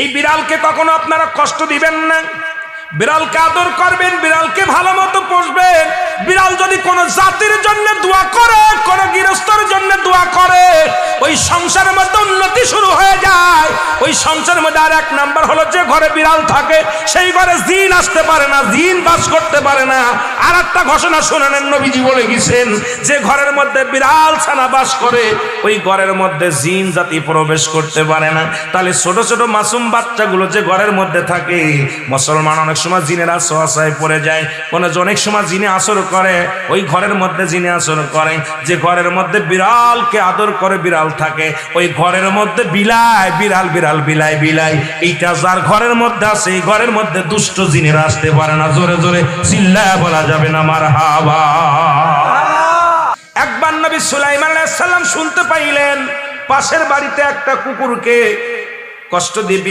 এই বিড়ালকে কখনো আপনারা কষ্ট দিবেন না। বিড়ালকে আদর করবেন, বিড়ালকে ভালো মতো পুষবেন। বিড়াল যদি কোনো জাতির জন্য দোয়া করে, কোনো গৃহস্থর জন্য দোয়া করে, ওই সংসারের মধ্যে উন্নতি শুরু হয়ে যায়। ওই সংসারের মধ্যে আর এক নাম্বার হলো যে ঘরে বিড়াল থাকে, সেই ঘরে জিন আসতে পারে না, জিন বাস করতে পারে না। আর একটা ঘোষণা শোনানেন নবীজি বলে গেছেন, যে ঘরের মধ্যে বিড়াল ছানা বাস করে, ওই ঘরের মধ্যে জিন জাতি প্রবেশ করতে পারে না। তাহলে ছোট ছোট মাসুম বাচ্চাগুলো যে ঘরের মধ্যে থাকে, মুসলমান অনেক সময় জিনের আশ্রয় পড়ে যায়, কোন অনেক সময় জিনে আসর করে, ওই ঘরের মধ্যে জিনে আসর করে। যে ঘরের মধ্যে বিড়ালকে আদর করে বিড়াল থাকে, ওই ঘরের মধ্যে বিলাই বিড়াল বিড়াল বিলাই বিলাই, এইটা যার ঘরের মধ্যে আছে, এই ঘরের মধ্যে দুষ্ট আসতে পারে না। জোরে জোরে চিল্লায় বলা যাবে না আমার হাবা একবার নবী সুলাইমান আলাইহিস শুনতে পাইলেন, পাশের বাড়িতে একটা কুকুরকে কষ্ট দিয়ে